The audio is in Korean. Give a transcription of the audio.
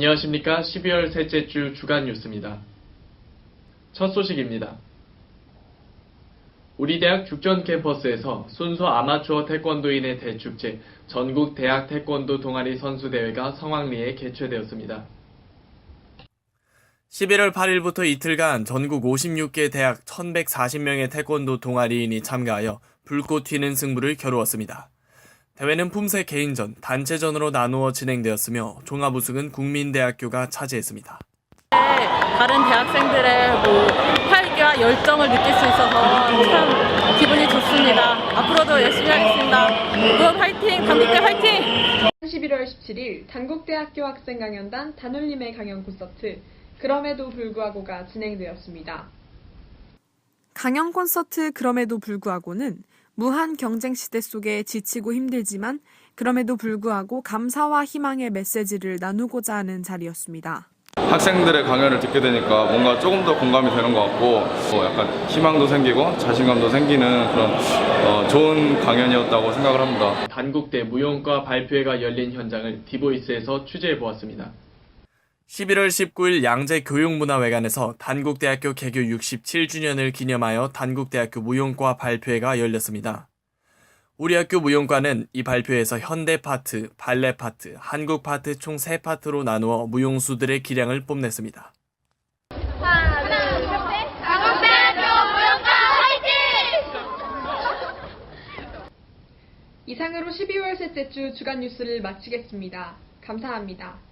안녕하십니까. 12월 셋째 주 주간 뉴스입니다. 첫 소식입니다. 우리 대학 죽전 캠퍼스에서 순수 아마추어 태권도인의 대축제 전국 대학 태권도 동아리 선수 대회가 성황리에 개최되었습니다. 11월 8일부터 이틀간 전국 56개 대학 1140명의 태권도 동아리인이 참가하여 불꽃 튀는 승부를 겨루었습니다. 대회는 품새 개인전, 단체전으로 나누어 진행되었으며 종합 우승은 국민대학교가 차지했습니다. 다른 대학생들의 뭐 활기와 열정을 느낄 수 있어서 참 기분이 좋습니다. 앞으로도 열심히 하겠습니다. 무원 화이팅! 단국대 화이팅! 11월 17일 단국대학교 학생 강연단 단울림의 강연 콘서트 그럼에도 불구하고가 진행되었습니다. 강연 콘서트 그럼에도 불구하고는 무한 경쟁 시대 속에 지치고 힘들지만 그럼에도 불구하고 감사와 희망의 메시지를 나누고자 하는 자리였습니다. 학생들의 강연을 듣게 되니까 뭔가 조금 더 공감이 되는 것 같고 어, 약간 희망도 생기고 자신감도 생기는 그런 어, 좋은 강연이었다고 생각을 합니다. 단국대 무용과 발표회가 열린 현장을 디보이스에서 취재해 보았습니다. 11월 19일 양재 교육문화회관에서 단국대학교 개교 67주년을 기념하여 단국대학교 무용과 발표회가 열렸습니다. 우리 학교 무용과는 이 발표회에서 현대 파트, 발레 파트, 한국 파트 총 3파트로 나누어 무용수들의 기량을 뽐냈습니다. 이상으로 12월 셋째 주 주간 뉴스를 마치겠습니다. 감사합니다.